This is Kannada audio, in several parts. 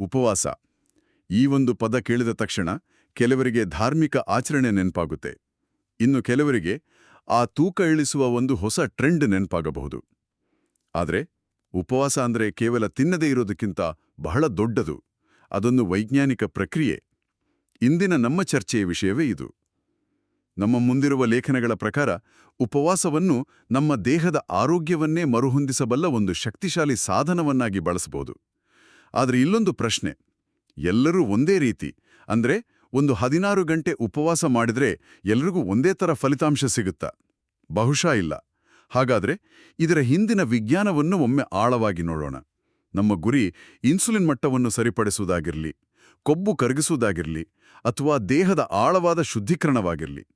ಉಪವಾಸ. ಈ ಒಂದು ಪದ ಕೇಳಿದ ತಕ್ಷಣ ಕೆಲವರಿಗೆ ಧಾರ್ಮಿಕ ಆಚರಣೆ ನೆನಪಾಗುತ್ತೆ. ಇನ್ನು ಕೆಲವರಿಗೆ ಆ ತೂಕ ಇಳಿಸುವ ಒಂದು ಹೊಸ ಟ್ರೆಂಡ್ ನೆನಪಾಗಬಹುದು. ಆದರೆ ಉಪವಾಸ ಅಂದ್ರೆ ಕೇವಲ ತಿನ್ನದೇ ಇರೋದಕ್ಕಿಂತ ಬಹಳ ದೊಡ್ಡದು. ಅದೊಂದು ವೈಜ್ಞಾನಿಕ ಪ್ರಕ್ರಿಯೆ. ಇಂದಿನ ನಮ್ಮ ಚರ್ಚೆಯ ವಿಷಯವೇ ಇದು. ನಮ್ಮ ಮುಂದಿರುವ ಲೇಖನಗಳ ಪ್ರಕಾರ ಉಪವಾಸವನ್ನು ನಮ್ಮ ದೇಹದ ಆರೋಗ್ಯವನ್ನೇ ಮರುಹೊಂದಿಸಬಲ್ಲ ಒಂದು ಶಕ್ತಿಶಾಲಿ ಸಾಧನವನ್ನಾಗಿ ಬಳಸಬಹುದು. ಆದರೆ ಇಲ್ಲೊಂದು ಪ್ರಶ್ನೆ. ಎಲ್ಲರೂ ಒಂದೇ ರೀತಿ. ಅಂದ್ರೆ ಒಂದು ಹದಿನಾರು ಗಂಟೆ ಉಪವಾಸ ಮಾಡಿದ್ರೆ ಎಲ್ರಿಗೂ ಒಂದೇ ಥರ ಫಲಿತಾಂಶ ಸಿಗುತ್ತಾ? ಬಹುಶಃ ಇಲ್ಲ. ಹಾಗಾದ್ರೆ ಇದರ ಹಿಂದಿನ ವಿಜ್ಞಾನವನ್ನು ಒಮ್ಮೆ ಆಳವಾಗಿ ನೋಡೋಣ. ನಮ್ಮ ಗುರಿ ಇನ್ಸುಲಿನ್ ಮಟ್ಟವನ್ನು ಸರಿಪಡಿಸುವುದಾಗಿರಲಿ, ಕೊಬ್ಬು ಕರಗಿಸುವುದಾಗಿರಲಿ, ಅಥವಾ ದೇಹದ ಆಳವಾದ ಶುದ್ಧೀಕರಣವಾಗಿರಲಿ.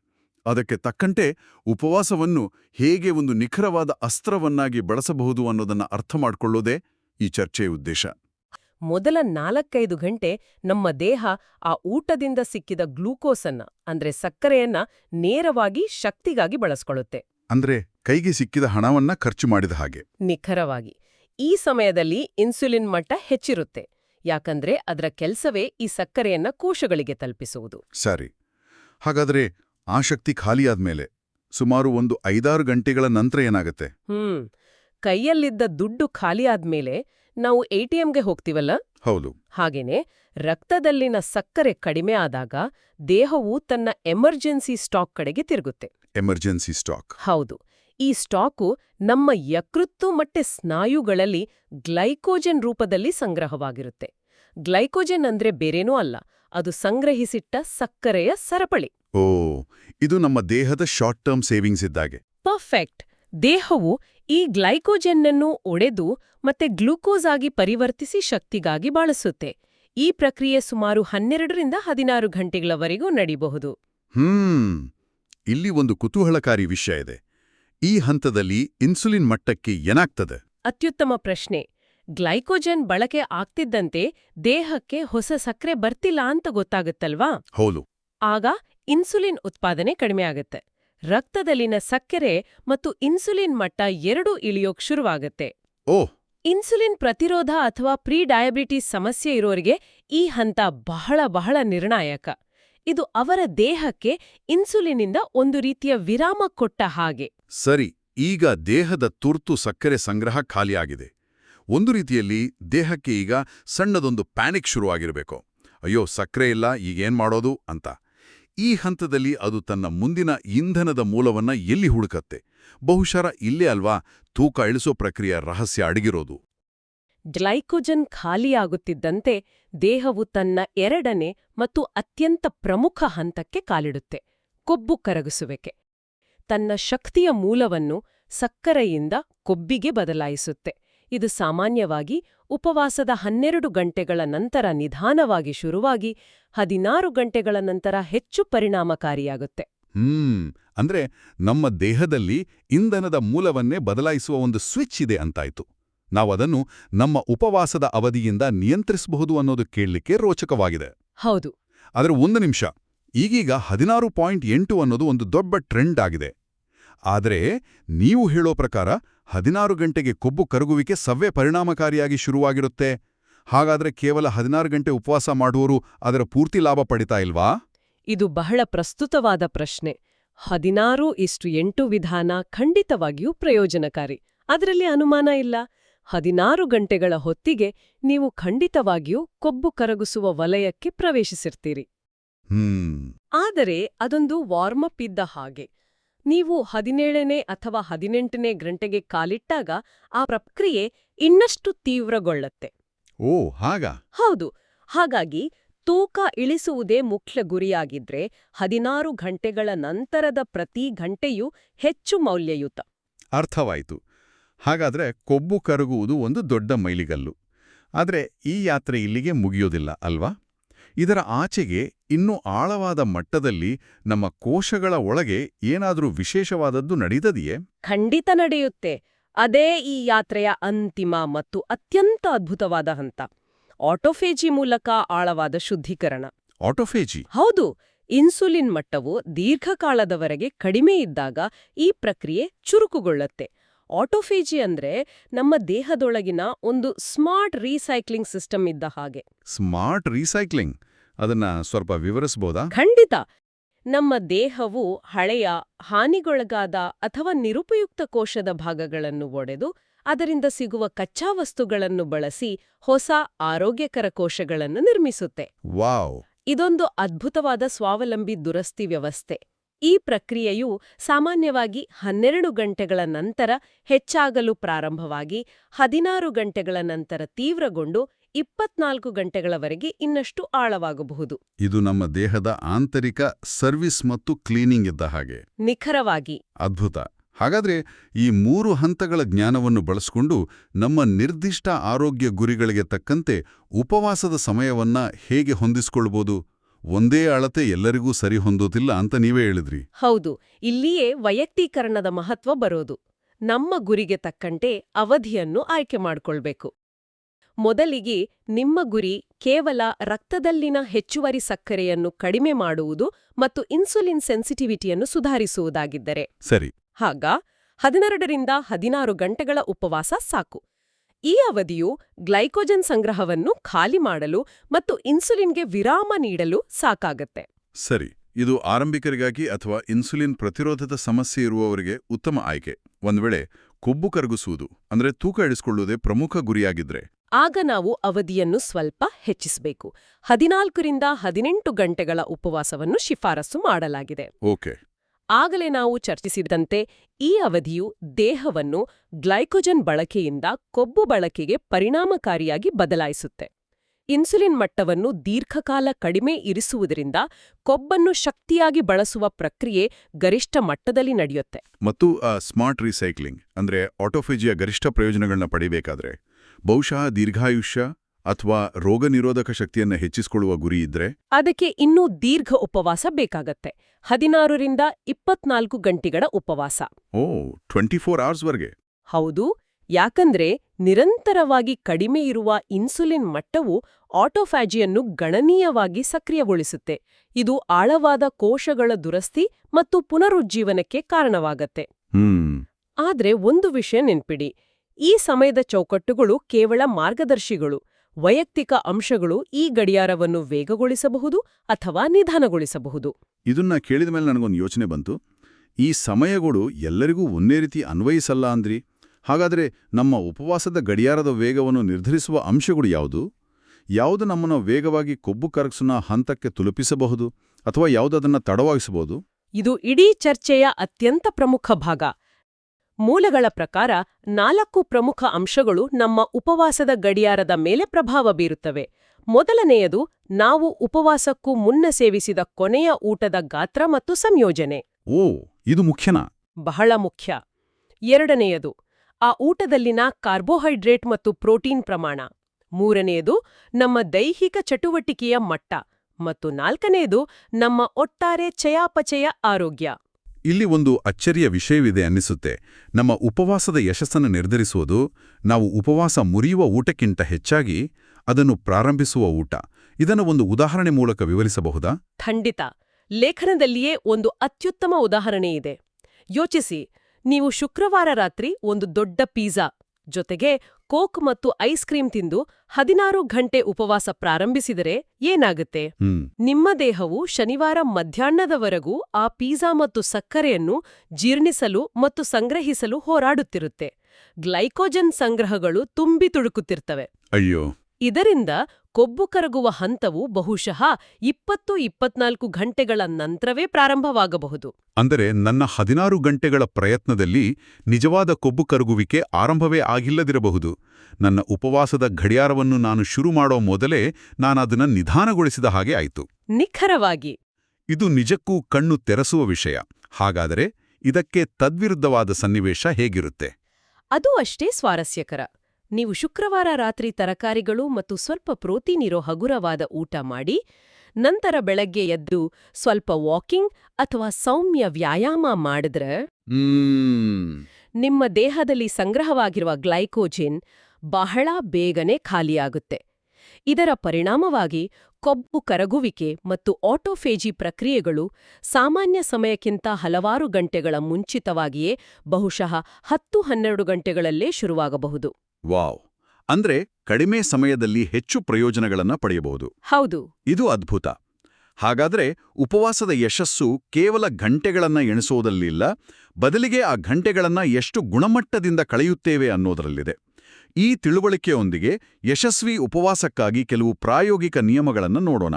ಅದಕ್ಕೆ ತಕ್ಕಂತೆ ಉಪವಾಸವನ್ನು ಹೇಗೆ ಒಂದು ನಿಖರವಾದ ಅಸ್ತ್ರವನ್ನಾಗಿ ಬಳಸಬಹುದು ಅನ್ನೋದನ್ನ ಅರ್ಥ ಮಾಡಿಕೊಳ್ಳೋದೇ ಈ ಚರ್ಚೆಯ ಉದ್ದೇಶ. ಮೊದಲ ನಾಲ್ಕೈದು ಗಂಟೆ ನಮ್ಮ ದೇಹ ಆ ಊಟದಿಂದ ಸಿಕ್ಕಿದ ಗ್ಲೂಕೋಸನ್ನ ಅಂದ್ರೆ ಸಕ್ಕರೆಯನ್ನ ನೇರವಾಗಿ ಶಕ್ತಿಗಾಗಿ ಬಳಸ್ಕೊಳ್ಳುತ್ತೆ ಅಂದ್ರೆ ಕೈಗೆ ಸಿಕ್ಕಿದ ಹಣವನ್ನ ಖರ್ಚು ಮಾಡಿದ ಹಾಗೆ. ನಿಖರವಾಗಿ. ಈ ಸಮಯದಲ್ಲಿ ಇನ್ಸುಲಿನ್ ಮಟ್ಟ ಹೆಚ್ಚಿರುತ್ತೆ. ಯಾಕಂದ್ರೆ ಅದರ ಕೆಲಸವೇ ಈ ಸಕ್ಕರೆಯನ್ನ ಕೋಶಗಳಿಗೆ ತಲುಪಿಸುವುದು. ಸರಿ. ಹಾಗಾದ್ರೆ ಆ ಶಕ್ತಿ ಖಾಲಿಯಾದ್ಮೇಲೆ ಸುಮಾರು ಒಂದು ಐದಾರು ಗಂಟೆಗಳ ನಂತರ ಏನಾಗುತ್ತೆ? ಹ್ಮ್. ಕೈಯಲ್ಲಿದ್ದ ದುಡ್ಡು ಖಾಲಿಯಾದ್ಮೇಲೆ ನಾವು ಎಟಿಎಂಗೆ ಹೋಗ್ತೀವಲ್ಲ? ಹೌದು. ಹಾಗೇನೆ ರಕ್ತದಲ್ಲಿನ ಸಕ್ಕರೆ ಕಡಿಮೆ ಆದಾಗ ದೇಹವು ತನ್ನ ಎಮರ್ಜೆನ್ಸಿ ಸ್ಟಾಕ್ ಕಡೆಗೆ ತಿರುಗುತ್ತೆ. Emergency stock. ಹೌದು. ಈ ಸ್ಟಾಕು ನಮ್ಮ ಯಕೃತ್ತು ಮತ್ತೆ ಸ್ನಾಯುಗಳಲ್ಲಿ ಗ್ಲೈಕೋಜೆನ್ ರೂಪದಲ್ಲಿ ಸಂಗ್ರಹವಾಗಿರುತ್ತೆ. ಗ್ಲೈಕೋಜೆನ್ ಅಂದ್ರೆ ಬೇರೇನೂ ಅಲ್ಲ ಅದು ಸಂಗ್ರಹಿಸಿಟ್ಟ ಸಕ್ಕರೆಯ ಸರಪಳಿ. ಓ ಇದು ನಮ್ಮ ದೇಹದ ಶಾರ್ಟ್ ಟರ್ಮ್ ಸೇವಿಂಗ್ಸ್ ಇದ್ದಾಗೆ. ಪರ್ಫೆಕ್ಟ್. ದೇಹವು ಈ ಗ್ಲೈಕೋಜೆನ್ನನ್ನು ಒಡೆದು ಮತ್ತೆ ಗ್ಲೂಕೋಸ್ ಆಗಿ ಪರಿವರ್ತಿಸಿ ಶಕ್ತಿಗಾಗಿ ಬಳಸುತ್ತೆ. ಈ ಪ್ರಕ್ರಿಯೆ ಸುಮಾರು ಹನ್ನೆರಡರಿಂದ ಹದಿನಾರು ಗಂಟೆಗಳವರೆಗೂ ನಡೀಬಹುದು. ಹ್ಮ್ ಇಲ್ಲಿ ಒಂದು ಕುತೂಹಲಕಾರಿ ವಿಷಯ ಇದೆ. ಈ ಹಂತದಲ್ಲಿ ಇನ್ಸುಲಿನ್ ಮಟ್ಟಕ್ಕೆ ಏನಾಗ್ತದೆ? ಅತ್ಯುತ್ತಮ ಪ್ರಶ್ನೆ. ಗ್ಲೈಕೋಜೆನ್ ಬಳಕೆ ಆಗ್ತಿದ್ದಂತೆ ದೇಹಕ್ಕೆ ಹೊಸ ಸಕ್ಕರೆ ಬರ್ತಿಲ್ಲ ಅಂತ ಗೊತ್ತಾಗುತ್ತಲ್ವಾ? ಹೌದು. ಆಗ ಇನ್ಸುಲಿನ್ ಉತ್ಪಾದನೆ ಕಡಿಮೆ ಆಗುತ್ತೆ. ರಕ್ತದಲ್ಲಿನ ಸಕ್ಕರೆ ಮತ್ತು ಇನ್ಸುಲಿನ್ ಮಟ್ಟ ಎರಡೂ ಇಳಿಯೋಕ್ ಶುರುವಾಗತ್ತೆ. ಓ! ಇನ್ಸುಲಿನ್ ಪ್ರತಿರೋಧ ಅಥವಾ ಪ್ರೀ ಡಯಾಬಿಟಿಸ್ ಸಮಸ್ಯೆ ಇರೋರಿಗೆ ಈ ಹಂತ ಬಹಳ ಬಹಳ ನಿರ್ಣಾಯಕ. ಇದು ಅವರ ದೇಹಕ್ಕೆ ಇನ್ಸುಲಿನಿಂದ ಒಂದು ರೀತಿಯ ವಿರಾಮ ಕೊಟ್ಟ ಹಾಗೆ. ಸರಿ ಈಗ ದೇಹದ ತುರ್ತು ಸಕ್ಕರೆ ಸಂಗ್ರಹ ಖಾಲಿಯಾಗಿದೆ ಒಂದು ರೀತಿಯಲ್ಲಿ ದೇಹಕ್ಕೆ ಈಗ ಸಣ್ಣದೊಂದು ಪ್ಯಾನಿಕ್ ಶುರುವಾಗಿರಬೇಕು. ಅಯ್ಯೋ ಸಕ್ಕರೆ ಇಲ್ಲ ಈಗೇನ್ ಮಾಡೋದು ಅಂತ. ಈ ಹಂತದಲ್ಲಿ ಅದು ತನ್ನ ಮುಂದಿನ ಇಂಧನದ ಮೂಲವನ್ನ ಎಲ್ಲಿ ಹುಡುಕತ್ತೆ? ಬಹುಶಃ ಇಲ್ಲೇ ಅಲ್ವಾ? ತೂಕ ಇಳಿಸೋ ಪ್ರಕ್ರಿಯೆ ರಹಸ್ಯ ಅಡಗಿರೋದು. ಗ್ಲೈಕೋಜನ್ ಖಾಲಿಯಾಗುತ್ತಿದ್ದಂತೆ ದೇಹವು ತನ್ನ ಎರಡನೇ ಮತ್ತು ಅತ್ಯಂತ ಪ್ರಮುಖ ಹಂತಕ್ಕೆ ಕಾಲಿಡುತ್ತೆ, ಕೊಬ್ಬು ಕರಗಿಸುವಿಕೆ. ತನ್ನ ಶಕ್ತಿಯ ಮೂಲವನ್ನು ಸಕ್ಕರೆಯಿಂದ ಕೊಬ್ಬಿಗೆ ಬದಲಾಯಿಸುತ್ತೆ. ಇದು ಸಾಮಾನ್ಯವಾಗಿ ಉಪವಾಸದ ಹನ್ನೆರಡು ಗಂಟೆಗಳ ನಂತರ ನಿಧಾನವಾಗಿ ಶುರುವಾಗಿ ಹದಿನಾರು ಗಂಟೆಗಳ ನಂತರ ಹೆಚ್ಚು ಪರಿಣಾಮಕಾರಿಯಾಗುತ್ತೆ. ಹ್ಮ್ ಅಂದ್ರೆ ನಮ್ಮ ದೇಹದಲ್ಲಿ ಇಂಧನದ ಮೂಲವನ್ನೇ ಬದಲಾಯಿಸುವ ಒಂದು ಸ್ವಿಚ್ ಇದೆ ಅಂತಾಯ್ತು. ನಾವದನ್ನು ನಮ್ಮ ಉಪವಾಸದ ಅವಧಿಯಿಂದ ನಿಯಂತ್ರಿಸಬಹುದು ಅನ್ನೋದು ಕೇಳಲಿಕ್ಕೆ ರೋಚಕವಾಗಿದೆ. ಹೌದು. ಆದರೆ ಒಂದು ನಿಮಿಷ ಈಗೀಗ ಹದಿನಾರು ಪಾಯಿಂಟ್ ಎಂಟು ಅನ್ನೋದು ಒಂದು ದೊಡ್ಡ ಟ್ರೆಂಡ್ ಆಗಿದೆ. ಆದರೆ ನೀವು ಹೇಳೋ ಪ್ರಕಾರ ಹದಿನಾರು ಗಂಟೆಗೆ ಕೊಬ್ಬು ಕರಗುವಿಕೆ ಸವ್ಯ ಪರಿಣಾಮಕಾರಿಯಾಗಿ ಶುರುವಾಗಿರುತ್ತೆ. ಹಾಗಾದ್ರೆ ಕೇವಲ ಹದಿನಾರು ಗಂಟೆ ಉಪವಾಸ ಮಾಡುವವರು ಅದರ ಪೂರ್ತಿ ಲಾಭ ಪಡಿತಾ ಇಲ್ವಾ? ಇದು ಬಹಳ ಪ್ರಸ್ತುತವಾದ ಪ್ರಶ್ನೆ. ಹದಿನಾರು ಇಷ್ಟು ಎಂಟು ವಿಧಾನ ಖಂಡಿತವಾಗಿಯೂ ಪ್ರಯೋಜನಕಾರಿ. ಅದರಲ್ಲಿ ಅನುಮಾನ ಇಲ್ಲ. ಹದಿನಾರು ಗಂಟೆಗಳ ಹೊತ್ತಿಗೆ ನೀವು ಖಂಡಿತವಾಗಿಯೂ ಕೊಬ್ಬು ಕರಗಿಸುವ ವಲಯಕ್ಕೆ ಪ್ರವೇಶಿಸಿರ್ತೀರಿ. ಆದರೆ ಅದೊಂದು ವಾರ್ಮಪ್ ಇದ್ದ ಹಾಗೆ. ನೀವು ಹದಿನೇಳನೇ ಅಥವಾ ಹದಿನೆಂಟನೇ ಗಂಟೆಗೆ ಕಾಲಿಟ್ಟಾಗ ಆ ಪ್ರಕ್ರಿಯೆ ಇನ್ನಷ್ಟು ತೀವ್ರಗೊಳ್ಳುತ್ತೆ. ಓ ಹಾಗ? ಹೌದು. ಹಾಗಾಗಿ ತೂಕ ಇಳಿಸುವುದೇ ಮುಖ್ಯ ಗುರಿಯಾಗಿದ್ರೆ ಹದಿನಾರು ಗಂಟೆಗಳ ನಂತರದ ಪ್ರತಿ ಗಂಟೆಯೂ ಹೆಚ್ಚು ಮೌಲ್ಯಯುತ. ಅರ್ಥವಾಯಿತು. ಹಾಗಾದ್ರೆ ಕೊಬ್ಬು ಕರಗುವುದು ಒಂದು ದೊಡ್ಡ ಮೈಲಿಗಲ್ಲು. ಆದರೆ ಈ ಯಾತ್ರೆ ಇಲ್ಲಿಗೆ ಮುಗಿಯೋದಿಲ್ಲ ಅಲ್ವಾ? ಇದರ ಆಚೆಗೆ ಇನ್ನೂ ಆಳವಾದ ಮಟ್ಟದಲ್ಲಿ ನಮ್ಮ ಕೋಶಗಳ ಒಳಗೆ ಏನಾದರೂ ವಿಶೇಷವಾದದ್ದು ನಡೀತದೆಯೇ? ಖಂಡಿತ ನಡೆಯುತ್ತೆ. ಅದೇ ಈ ಯಾತ್ರೆಯ ಅಂತಿಮ ಮತ್ತು ಅತ್ಯಂತ ಅದ್ಭುತವಾದ ಹಂತ. ಆಟೋಫೇಜಿ ಮೂಲಕ ಆಳವಾದ ಶುದ್ಧೀಕರಣ. ಆಟೋಫೇಜಿ? ಹೌದು. ಇನ್ಸುಲಿನ್ ಮಟ್ಟವು ದೀರ್ಘಕಾಲದವರೆಗೆ ಕಡಿಮೆ ಇದ್ದಾಗ ಈ ಪ್ರಕ್ರಿಯೆ ಚುರುಕುಗೊಳ್ಳುತ್ತೆ. ಆಟೋಫೇಜಿ ಅಂದ್ರೆ ನಮ್ಮ ದೇಹದೊಳಗಿನ ಒಂದು ಸ್ಮಾರ್ಟ್ ರೀಸೈಕ್ಲಿಂಗ್ ಸಿಸ್ಟಮ್ ಇದ್ದ ಹಾಗೆ. Smart recycling? ಅದನ್ನ ಸ್ವಲ್ಪ ವಿವರಿಸಬಹುದಾ ಖಂಡಿತ! ನಮ್ಮ ದೇಹವು ಹಳೆಯ ಹಾನಿಗೊಳಗಾದ ಅಥವಾ ನಿರುಪಯುಕ್ತ ಕೋಶದ ಭಾಗಗಳನ್ನು ಒಡೆದು ಅದರಿಂದ ಸಿಗುವ ಕಚ್ಚಾ ವಸ್ತುಗಳನ್ನು ಬಳಸಿ ಹೊಸ ಆರೋಗ್ಯಕರ ಕೋಶಗಳನ್ನು ನಿರ್ಮಿಸುತ್ತೆ. ವಾವ್! ಇದೊಂದು ಅದ್ಭುತವಾದ ಸ್ವಾವಲಂಬಿ ದುರಸ್ತಿ ವ್ಯವಸ್ಥೆ. ಈ ಪ್ರಕ್ರಿಯೆಯು ಸಾಮಾನ್ಯವಾಗಿ ಹನ್ನೆರಡು ಗಂಟೆಗಳ ನಂತರ ಹೆಚ್ಚಾಗಲು ಪ್ರಾರಂಭವಾಗಿ ಹದಿನಾರು ಗಂಟೆಗಳ ನಂತರ ತೀವ್ರಗೊಂಡು ಇಪ್ಪತ್ನಾಲ್ಕು ಗಂಟೆಗಳವರೆಗೆ ಇನ್ನಷ್ಟು ಆಳವಾಗಬಹುದು. ಇದು ನಮ್ಮ ದೇಹದ ಆಂತರಿಕ ಸರ್ವಿಸ್ ಮತ್ತು ಕ್ಲೀನಿಂಗ್ ಇದ್ದ ಹಾಗೆ. ನಿಖರವಾಗಿ. ಅದ್ಭುತ. ಹಾಗಾದ್ರೆ ಈ ಮೂರು ಹಂತಗಳ ಜ್ಞಾನವನ್ನು ಬಳಸಿಕೊಂಡು ನಮ್ಮ ನಿರ್ದಿಷ್ಟ ಆರೋಗ್ಯ ಗುರಿಗಳಿಗೆ ತಕ್ಕಂತೆ ಉಪವಾಸದ ಸಮಯವನ್ನ ಹೇಗೆ ಹೊಂದಿಸ್ಕೊಳ್ಬೋದು? ಒಂದೇ ಅಳತೆ ಎಲ್ಲರಿಗೂ ಸರಿ ಹೊಂದೋದಿಲ್ಲ ಅಂತ ನೀವೇ ಹೇಳಿದ್ರಿ. ಹೌದು ಇಲ್ಲಿಯೇ ವೈಯಕ್ತೀಕರಣದ ಮಹತ್ವ ಬರೋದು. ನಮ್ಮ ಗುರಿಗೆ ತಕ್ಕಂತೆ ಅವಧಿಯನ್ನು ಆಯ್ಕೆ ಮಾಡಿಕೊಳ್ಬೇಕು. ಮೊದಲಿಗೆ ನಿಮ್ಮ ಗುರಿ ಕೇವಲ ರಕ್ತದಲ್ಲಿನ ಹೆಚ್ಚುವರಿ ಸಕ್ಕರೆಯನ್ನು ಕಡಿಮೆ ಮಾಡುವುದು ಮತ್ತು ಇನ್ಸುಲಿನ್ ಸೆನ್ಸಿಟಿವಿಟಿಯನ್ನು ಸುಧಾರಿಸುವುದಾಗಿದ್ದರೆ. ಸರಿ. ಹಾಗ ಹದಿನೆರಡರಿಂದ ಹದಿನಾರು ಗಂಟೆಗಳ ಉಪವಾಸ ಸಾಕು. ಈ ಅವಧಿಯು ಗ್ಲೈಕೋಜನ್ ಸಂಗ್ರಹವನ್ನು ಖಾಲಿ ಮಾಡಲು ಮತ್ತು ಇನ್ಸುಲಿನ್ಗೆ ವಿರಾಮ ನೀಡಲು ಸಾಕಾಗತ್ತೆ. ಸರಿ ಇದು ಆರಂಭಿಕರಿಗಾಗಿ ಅಥವಾ ಇನ್ಸುಲಿನ್ ಪ್ರತಿರೋಧದ ಸಮಸ್ಯೆ ಇರುವವರಿಗೆ ಉತ್ತಮ ಆಯ್ಕೆ. ಒಂದು ವೇಳೆ ಕೊಬ್ಬು ಕರಗಿಸುವುದು ಅಂದ್ರೆ ತೂಕ ಇಳಿಸಿಕೊಳ್ಳುವುದೇ ಪ್ರಮುಖ ಗುರಿಯಾಗಿದ್ರೆ. ಆಗ ನಾವು ಅವಧಿಯನ್ನು ಸ್ವಲ್ಪ ಹೆಚ್ಚಿಸಬೇಕು. ಹದಿನಾಲ್ಕರಿಂದ ಹದಿನೆಂಟು ಗಂಟೆಗಳ ಉಪವಾಸವನ್ನು ಶಿಫಾರಸು ಮಾಡಲಾಗಿದೆ. ಓಕೆ. ಆಗಲೇ ನಾವು ಚರ್ಚಿಸಿದಂತೆ ಈ ಅವಧಿಯು ದೇಹವನ್ನು ಗ್ಲೈಕೋಜನ್ ಬಳಕೆಯಿಂದ ಕೊಬ್ಬು ಬಳಕೆಗೆ ಪರಿಣಾಮಕಾರಿಯಾಗಿ ಬದಲಾಯಿಸುತ್ತೆ. ಇನ್ಸುಲಿನ್ ಮಟ್ಟವನ್ನು ದೀರ್ಘಕಾಲ ಕಡಿಮೆ ಇರಿಸುವುದರಿಂದ ಕೊಬ್ಬನ್ನು ಶಕ್ತಿಯಾಗಿ ಬಳಸುವ ಪ್ರಕ್ರಿಯೆ ಗರಿಷ್ಠ ಮಟ್ಟದಲ್ಲಿ ನಡೆಯುತ್ತೆ. ಮತ್ತು ಸ್ಮಾರ್ಟ್ ರೀಸೈಕ್ಲಿಂಗ್, ಅಂದ್ರೆ ಆಟೋಫಿಜಿಯ ಗರಿಷ್ಠ ಪ್ರಯೋಜನಗಳನ್ನ ಪಡಿಬೇಕಾದ್ರೆ ಬಹುಶಃ ದೀರ್ಘಾಯುಷ್ಯ ಅಥವಾ ರೋಗ ನಿರೋಧಕ ಶಕ್ತಿಯನ್ನ ಹೆಚ್ಚಿಸಿಕೊಳ್ಳುವ ಗುರಿ ಇದ್ರೆ? ಅದಕ್ಕೆ ಇನ್ನೂ ದೀರ್ಘ ಉಪವಾಸ ಬೇಕಾಗತ್ತೆ. ಹದಿನಾರರಿಂದ ಇಪ್ಪತ್ನಾಲ್ಕು ಗಂಟೆಗಳ ಉಪವಾಸ. ಓ ಟ್ವೆಂಟಿ ಫೋರ್ ಅವರ್ಸ್ವರೆಗೆ ಹೌದು. ಯಾಕಂದ್ರೆ ನಿರಂತರವಾಗಿ ಕಡಿಮೆ ಇರುವ ಇನ್ಸುಲಿನ್ ಮಟ್ಟವು ಆಟೋಫ್ಯಾಜಿಯನ್ನು ಗಣನೀಯವಾಗಿ ಸಕ್ರಿಯಗೊಳಿಸುತ್ತೆ. ಇದು ಆಳವಾದ ಕೋಶಗಳ ದುರಸ್ತಿ ಮತ್ತು ಪುನರುಜ್ಜೀವನಕ್ಕೆ ಕಾರಣವಾಗತ್ತೆ. ಆದ್ರೆ ಒಂದು ವಿಷಯ ನೆನ್ಪಿಡಿ. ಈ ಸಮಯದ ಚೌಕಟ್ಟುಗಳು ಕೇವಲ ಮಾರ್ಗದರ್ಶಿಗಳು. ವೈಯಕ್ತಿಕ ಅಂಶಗಳು ಈ ಗಡಿಯಾರವನ್ನು ವೇಗಗೊಳಿಸಬಹುದು ಅಥವಾ ನಿಧಾನಗೊಳಿಸಬಹುದು. ಇದನ್ನ ಕೇಳಿದ ಮೇಲೆ ನನಗೊಂದು ಯೋಚನೆ ಬಂತು. ಈ ಸಮಯಗಳು ಎಲ್ಲರಿಗೂ ಒಂದೇ ರೀತಿ ಅನ್ವಯಿಸಲ್ಲ ಅಂದ್ರಿ. ಹಾಗಾದ್ರೆ ನಮ್ಮ ಉಪವಾಸದ ಗಡಿಯಾರದ ವೇಗವನ್ನು ನಿರ್ಧರಿಸುವ ಅಂಶಗಳು ಯಾವುದು? ಯಾವುದು ನಮ್ಮನ್ನು ವೇಗವಾಗಿ ಕೊಬ್ಬು ಕರಗಿಸೋನ ಹಂತಕ್ಕೆ ತುಲುಪಿಸಬಹುದು ಅಥವಾ ಯಾವುದದನ್ನು ತಡವಾಗಿಸಬಹುದು? ಇದು ಇಡೀ ಚರ್ಚೆಯ ಅತ್ಯಂತ ಪ್ರಮುಖ ಭಾಗ. ಮೂಲಗಳ ಪ್ರಕಾರ ನಾಲ್ಕು ಪ್ರಮುಖ ಅಂಶಗಳು ನಮ್ಮ ಉಪವಾಸದ ಗಡಿಯಾರದ ಮೇಲೆ ಪ್ರಭಾವ ಬೀರುತ್ತವೆ. ಮೊದಲನೆಯದು ನಾವು ಉಪವಾಸಕ್ಕೂ ಮುನ್ನ ಸೇವಿಸಿದ ಕೊನೆಯ ಊಟದ ಗಾತ್ರ ಮತ್ತು ಸಂಯೋಜನೆ. ಓ ಇದು ಮುಖ್ಯನಾ? ಬಹಳ ಮುಖ್ಯ. ಎರಡನೆಯದು ಆ ಊಟದಲ್ಲಿನ ಕಾರ್ಬೋಹೈಡ್ರೇಟ್ ಮತ್ತು ಪ್ರೋಟೀನ್ ಪ್ರಮಾಣ. ಮೂರನೆಯದು ನಮ್ಮ ದೈಹಿಕ ಚಟುವಟಿಕೆಯ ಮಟ್ಟ. ಮತ್ತು ನಾಲ್ಕನೆಯದು ನಮ್ಮ ಒಟ್ಟಾರೆ ಚಯಾಪಚಯ ಆರೋಗ್ಯ. ಇಲ್ಲಿ ಒಂದು ಅಚ್ಚರಿಯ ವಿಷಯವಿದೆ ಅನ್ನಿಸುತ್ತೆ. ನಮ್ಮ ಉಪವಾಸದ ಯಶಸ್ಸನ್ನು ನಿರ್ಧರಿಸುವುದು, ನಾವು ಉಪವಾಸ ಮುರಿಯುವ ಊಟಕ್ಕಿಂತ ಹೆಚ್ಚಾಗಿ ಅದನ್ನು ಪ್ರಾರಂಭಿಸುವ ಊಟ. ಇದನ್ನು ಒಂದು ಉದಾಹರಣೆ ಮೂಲಕ ವಿವರಿಸಬಹುದಾ? ಖಂಡಿತ. ಲೇಖನದಲ್ಲಿಯೇ ಒಂದು ಅತ್ಯುತ್ತಮ ಉದಾಹರಣೆ ಇದೆ. ಯೋಚಿಸಿ, ನೀವು ಶುಕ್ರವಾರ ರಾತ್ರಿ ಒಂದು ದೊಡ್ಡ ಪಿಜ್ಜಾ ಜೊತೆಗೆ ಕೋಕ್ ಮತ್ತು ಐಸ್ ಕ್ರೀಂ ತಿಂದು ಹದಿನಾರು ಗಂಟೆ ಉಪವಾಸ ಪ್ರಾರಂಭಿಸಿದರೆ ಏನಾಗುತ್ತೆ? ನಿಮ್ಮ ದೇಹವು ಶನಿವಾರ ಮಧ್ಯಾಹ್ನದವರೆಗೂ ಆ ಪಿಜ್ಜಾ ಮತ್ತು ಸಕ್ಕರೆಯನ್ನು ಜೀರ್ಣಿಸಲು ಮತ್ತು ಸಂಗ್ರಹಿಸಲು ಹೋರಾಡುತ್ತಿರುತ್ತೆ. ಗ್ಲೈಕೋಜನ್ ಸಂಗ್ರಹಗಳು ತುಂಬಿ ತುಳುಕುತ್ತಿರ್ತವೆ. ಅಯ್ಯೋ. ಇದರಿಂದ ಕೊಬ್ಬು ಕರಗುವ ಹಂತವು ಬಹುಶಃ ಇಪ್ಪತ್ತು ಇಪ್ಪತ್ನಾಲ್ಕು ಗಂಟೆಗಳ ನಂತರವೇ ಪ್ರಾರಂಭವಾಗಬಹುದು. ಅಂದರೆ ನನ್ನ ಹದಿನಾರು ಗಂಟೆಗಳ ಪ್ರಯತ್ನದಲ್ಲಿ ನಿಜವಾದ ಕೊಬ್ಬು ಕರಗುವಿಕೆ ಆರಂಭವೇ ಆಗಿಲ್ಲದಿರಬಹುದು. ನನ್ನ ಉಪವಾಸದ ಗಡಿಯಾರವನ್ನು ನಾನು ಶುರು ಮಾಡೋ ಮೊದಲೇ ನಾನದನ್ನು ನಿಧಾನಗೊಳಿಸಿದ ಹಾಗೆ ಆಯಿತು. ನಿಖರವಾಗಿ. ಇದು ನಿಜಕ್ಕೂ ಕಣ್ಣು ತೆರೆಸುವ ವಿಷಯ. ಹಾಗಾದರೆ ಇದಕ್ಕೆ ತದ್ವಿರುದ್ಧವಾದ ಸನ್ನಿವೇಶ ಹೇಗಿರುತ್ತೆ? ಅದು ಅಷ್ಟೇ ಸ್ವಾರಸ್ಯಕರ. ನೀವು ಶುಕ್ರವಾರ ರಾತ್ರಿ ತರಕಾರಿಗಳು ಮತ್ತು ಸ್ವಲ್ಪ ಪ್ರೋಟೀನ್ ಇರೋ ಹಗುರವಾದ ಊಟ ಮಾಡಿ ನಂತರ ಬೆಳಗ್ಗೆ ಎದ್ದು ಸ್ವಲ್ಪ ವಾಕಿಂಗ್ ಅಥವಾ ಸೌಮ್ಯ ವ್ಯಾಯಾಮ ಮಾಡಿದ್ರೆ ನಿಮ್ಮ ದೇಹದಲ್ಲಿ ಸಂಗ್ರಹವಾಗಿರುವ ಗ್ಲೈಕೋಜಿನ್ ಬಹಳ ಬೇಗನೆ ಖಾಲಿಯಾಗುತ್ತೆ. ಇದರ ಪರಿಣಾಮವಾಗಿ ಕೊಬ್ಬು ಕರಗುವಿಕೆ ಮತ್ತು ಆಟೋಫೇಜಿ ಪ್ರಕ್ರಿಯೆಗಳು ಸಾಮಾನ್ಯ ಸಮಯಕ್ಕಿಂತ ಹಲವಾರು ಗಂಟೆಗಳ ಮುಂಚಿತವಾಗಿಯೇ ಬಹುಶಃ ಹತ್ತು ಹನ್ನೆರಡು ಗಂಟೆಗಳಲ್ಲೇ ಶುರುವಾಗಬಹುದು. ವಾವ್. ಅಂದ್ರೆ ಕಡಿಮೆ ಸಮಯದಲ್ಲಿ ಹೆಚ್ಚು ಪ್ರಯೋಜನಗಳನ್ನು ಪಡೆಯಬಹುದು. ಹೌದು. ಇದು ಅದ್ಭುತ. ಹಾಗಾದ್ರೆ ಉಪವಾಸದ ಯಶಸ್ಸು ಕೇವಲ ಘಂಟೆಗಳನ್ನು ಎಣಿಸೋದಲ್ಲಿಲ್ಲ ಬದಲಿಗೆ ಆ ಘಂಟೆಗಳನ್ನು ಎಷ್ಟು ಗುಣಮಟ್ಟದಿಂದ ಕಳೆಯುತ್ತೇವೆ ಅನ್ನೋದರಲ್ಲಿದೆ. ಈ ತಿಳುವಳಿಕೆಯೊಂದಿಗೆ ಯಶಸ್ವಿ ಉಪವಾಸಕ್ಕಾಗಿ ಕೆಲವು ಪ್ರಾಯೋಗಿಕ ನಿಯಮಗಳನ್ನು ನೋಡೋಣ.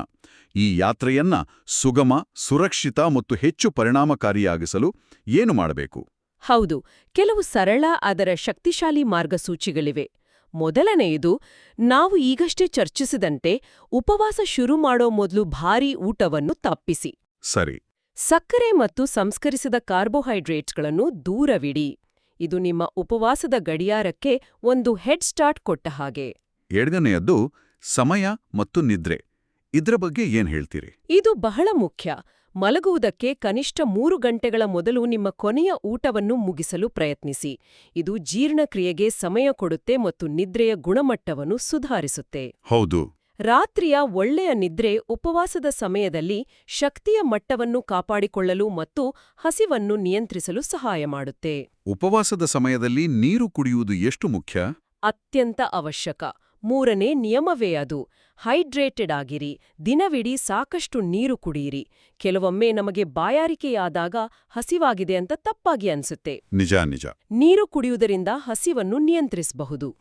ಈ ಯಾತ್ರೆಯನ್ನ ಸುಗಮ ಸುರಕ್ಷಿತ ಮತ್ತು ಹೆಚ್ಚು ಪರಿಣಾಮಕಾರಿಯಾಗಿಸಲು ಏನು ಮಾಡಬೇಕು? ಹೌದು ಕೆಲವು ಸರಳ ಅದರ ಶಕ್ತಿಶಾಲಿ ಮಾರ್ಗಸೂಚಿಗಳಿವೆ. ಮೊದಲನೆಯದು ನಾವು ಈಗಷ್ಟೇ ಚರ್ಚಿಸಿದಂತೆ ಉಪವಾಸ ಶುರು ಮಾಡೋ ಮೊದಲು ಭಾರೀ ಊಟವನ್ನು ತಪ್ಪಿಸಿ. ಸರಿ. ಸಕ್ಕರೆ ಮತ್ತು ಸಂಸ್ಕರಿಸಿದ ಕಾರ್ಬೋಹೈಡ್ರೇಟ್ಗಳನ್ನು ದೂರವಿಡಿ. ಇದು ನಿಮ್ಮ ಉಪವಾಸದ ಗಡಿಯಾರಕ್ಕೆ ಒಂದು ಹೆಡ್ ಸ್ಟಾರ್ಟ್ ಕೊಟ್ಟ ಹಾಗೆ. ಎರಡನೆಯದ್ದು ಸಮಯ ಮತ್ತು ನಿದ್ರೆ. ಇದ್ರ ಬಗ್ಗೆ ಏನ್ ಹೇಳ್ತೀರಿ? ಇದು ಬಹಳ ಮುಖ್ಯ. ಮಲಗುವುದಕ್ಕೆ ಕನಿಷ್ಠ ಮೂರು ಗಂಟೆಗಳ ಮೊದಲು ನಿಮ್ಮ ಕೊನೆಯ ಊಟವನ್ನು ಮುಗಿಸಲು ಪ್ರಯತ್ನಿಸಿ. ಇದು ಜೀರ್ಣಕ್ರಿಯೆಗೆ ಸಮಯ ಕೊಡುತ್ತೆ ಮತ್ತು ನಿದ್ರೆಯ ಗುಣಮಟ್ಟವನ್ನು ಸುಧಾರಿಸುತ್ತೆ. ಹೌದು. ರಾತ್ರಿಯ ಒಳ್ಳೆಯ ನಿದ್ರೆ ಉಪವಾಸದ ಸಮಯದಲ್ಲಿ ಶಕ್ತಿಯ ಮಟ್ಟವನ್ನು ಕಾಪಾಡಿಕೊಳ್ಳಲು ಮತ್ತು ಹಸಿವನ್ನು ನಿಯಂತ್ರಿಸಲು ಸಹಾಯ ಮಾಡುತ್ತೆ. ಉಪವಾಸದ ಸಮಯದಲ್ಲಿ ನೀರು ಕುಡಿಯುವುದು ಎಷ್ಟು ಮುಖ್ಯ? ಅತ್ಯಂತ ಅವಶ್ಯಕ. ಮೂರನೇ ನಿಯಮವೇ ಅದು. ಹೈಡ್ರೇಟೆಡ್ ಆಗಿರಿ. ದಿನವಿಡೀ ಸಾಕಷ್ಟು ನೀರು ಕುಡಿಯಿರಿ. ಕೆಲವೊಮ್ಮೆ ನಮಗೆ ಬಾಯಾರಿಕೆಯಾದಾಗ ಹಸಿವಾಗಿದೆ ಅಂತ ತಪ್ಪಾಗಿ ಅನ್ಸುತ್ತೆ. ನಿಜ ನಿಜ. ನೀರು ಕುಡಿಯುವುದರಿಂದ ಹಸಿವನ್ನು ನಿಯಂತ್ರಿಸಬಹುದು.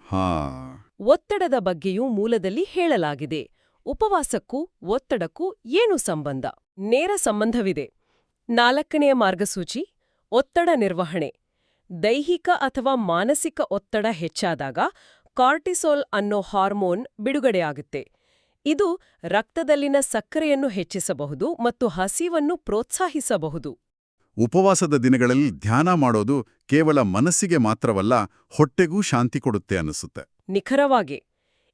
ಒತ್ತಡದ ಬಗ್ಗೆಯೂ ಮೂಲದಲ್ಲಿ ಹೇಳಲಾಗಿದೆ. ಉಪವಾಸಕ್ಕೂ ಒತ್ತಡಕ್ಕೂ ಏನು ಸಂಬಂಧ? ನೇರ ಸಂಬಂಧವಿದೆ. ನಾಲ್ಕನೆಯ ಮಾರ್ಗಸೂಚಿ ಒತ್ತಡ ನಿರ್ವಹಣೆ. ದೈಹಿಕ ಅಥವಾ ಮಾನಸಿಕ ಒತ್ತಡ ಹೆಚ್ಚಾದಾಗ ಕಾರ್ಟಿಸೋಲ್ ಅನ್ನೋ ಹಾರ್ಮೋನ್ ಬಿಡುಗಡೆಯಾಗುತ್ತೆ. ಇದು ರಕ್ತದಲ್ಲಿನ ಸಕ್ಕರೆಯನ್ನು ಹೆಚ್ಚಿಸಬಹುದು ಮತ್ತು ಹಸಿವನ್ನು ಪ್ರೋತ್ಸಾಹಿಸಬಹುದು. ಉಪವಾಸದ ದಿನಗಳಲ್ಲಿ ಧ್ಯಾನ ಮಾಡೋದು ಕೇವಲ ಮನಸ್ಸಿಗೆ ಮಾತ್ರವಲ್ಲ ಹೊಟ್ಟೆಗೂ ಶಾಂತಿ ಕೊಡುತ್ತೆ ಅನಿಸುತ್ತೆ ನಿಖರವಾಗಿ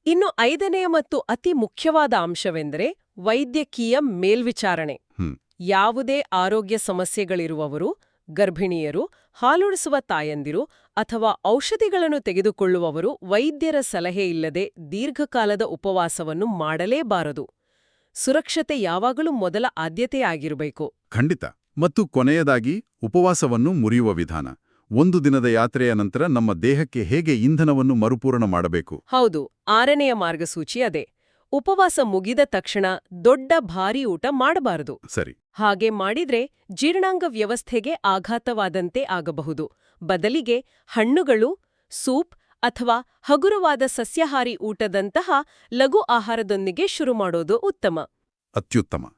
ಇನ್ನು ಐದನೆಯ ಮತ್ತು ಅತಿ ಮುಖ್ಯವಾದ ಅಂಶವೆಂದರೆ ವೈದ್ಯಕೀಯ ಮೇಲ್ವಿಚಾರಣೆ. ಯಾವುದೇ ಆರೋಗ್ಯ ಸಮಸ್ಯೆಗಳಿರುವವರು ಗರ್ಭಿಣಿಯರು ಹಾಲುಡಿಸುವ ತಾಯಂದಿರು ಅಥವಾ ಔಷಧಿಗಳನ್ನು ತೆಗೆದುಕೊಳ್ಳುವವರು ವೈದ್ಯರ ಸಲಹೆ ಇಲ್ಲದೆ ದೀರ್ಘಕಾಲದ ಉಪವಾಸವನ್ನು ಮಾಡಲೇಬಾರದು. ಸುರಕ್ಷತೆ ಯಾವಾಗಲೂ ಮೊದಲ ಆದ್ಯತೆಯಾಗಿರಬೇಕು ಖಂಡಿತ. ಮತ್ತು ಕೊನೆಯದಾಗಿ ಉಪವಾಸವನ್ನು ಮುರಿಯುವ ವಿಧಾನ. ಒಂದು ದಿನದ ಯಾತ್ರೆಯ ನಂತರ ನಮ್ಮ ದೇಹಕ್ಕೆ ಹೇಗೆ ಇಂಧನವನ್ನು ಮರುಪೂರಣ ಮಾಡಬೇಕು? ಹೌದು. ಆರನೆಯ ಮಾರ್ಗಸೂಚಿ ಅದೇ. ಉಪವಾಸ ಮುಗಿದ ತಕ್ಷಣ ದೊಡ್ಡ ಭಾರೀ ಊಟ ಮಾಡಬಾರದು. ಸರಿ. ಹಾಗೆ ಮಾಡಿದ್ರೆ ಜೀರ್ಣಾಂಗ ವ್ಯವಸ್ಥೆಗೆ ಆಘಾತವಾದಂತೆ ಆಗಬಹುದು. ಬದಲಿಗೆ ಹಣ್ಣುಗಳು ಸೂಪ್ ಅಥವಾ ಹಗುರವಾದ ಸಸ್ಯಾಹಾರಿ ಊಟದಂತಹ ಲಘು ಆಹಾರದೊಂದಿಗೆ ಶುರು ಮಾಡೋದು ಉತ್ತಮ. ಅತ್ಯುತ್ತಮ.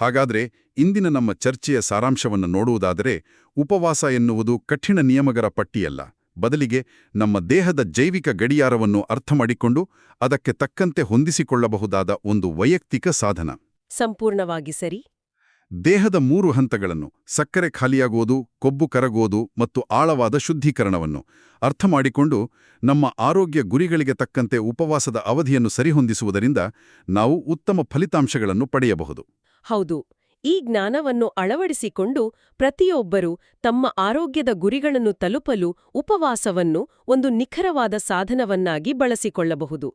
ಹಾಗಾದ್ರೆ ಇಂದಿನ ನಮ್ಮ ಚರ್ಚೆಯ ಸಾರಾಂಶವನ್ನು ನೋಡುವುದಾದರೆ ಉಪವಾಸ ಎನ್ನುವುದು ಕಠಿಣ ನಿಯಮಗಳ ಪಟ್ಟಿಯಲ್ಲ. ಬದಲಿಗೆ ನಮ್ಮ ದೇಹದ ಜೈವಿಕ ಗಡಿಯಾರವನ್ನು ಅರ್ಥಮಾಡಿಕೊಂಡು ಅದಕ್ಕೆ ತಕ್ಕಂತೆ ಹೊಂದಿಸಿಕೊಳ್ಳಬಹುದಾದ ಒಂದು ವೈಯಕ್ತಿಕ ಸಾಧನ. ಸಂಪೂರ್ಣವಾಗಿ ಸರಿ. ದೇಹದ ಮೂರು ಹಂತಗಳನ್ನು ಸಕ್ಕರೆ ಖಾಲಿಯಾಗುವುದು ಕೊಬ್ಬು ಕರಗುವುದು ಮತ್ತು ಆಳವಾದ ಶುದ್ಧೀಕರಣವನ್ನು ಅರ್ಥಮಾಡಿಕೊಂಡು ನಮ್ಮ ಆರೋಗ್ಯ ಗುರಿಗಳಿಗೆ ತಕ್ಕಂತೆ ಉಪವಾಸದ ಅವಧಿಯನ್ನು ಸರಿಹೊಂದಿಸುವುದರಿಂದ ನಾವು ಉತ್ತಮ ಫಲಿತಾಂಶಗಳನ್ನು ಪಡೆಯಬಹುದು. ಹೌದು. ಈ ಜ್ಞಾನವನ್ನು ಅಳವಡಿಸಿಕೊಂಡು ಪ್ರತಿಯೊಬ್ಬರೂ ತಮ್ಮ ಆರೋಗ್ಯದ ಗುರಿಗಳನ್ನು ತಲುಪಲು ಉಪವಾಸವನ್ನು ಒಂದು ನಿಖರವಾದ ಸಾಧನವನ್ನಾಗಿ ಬಳಸಿಕೊಳ್ಳಬಹುದು.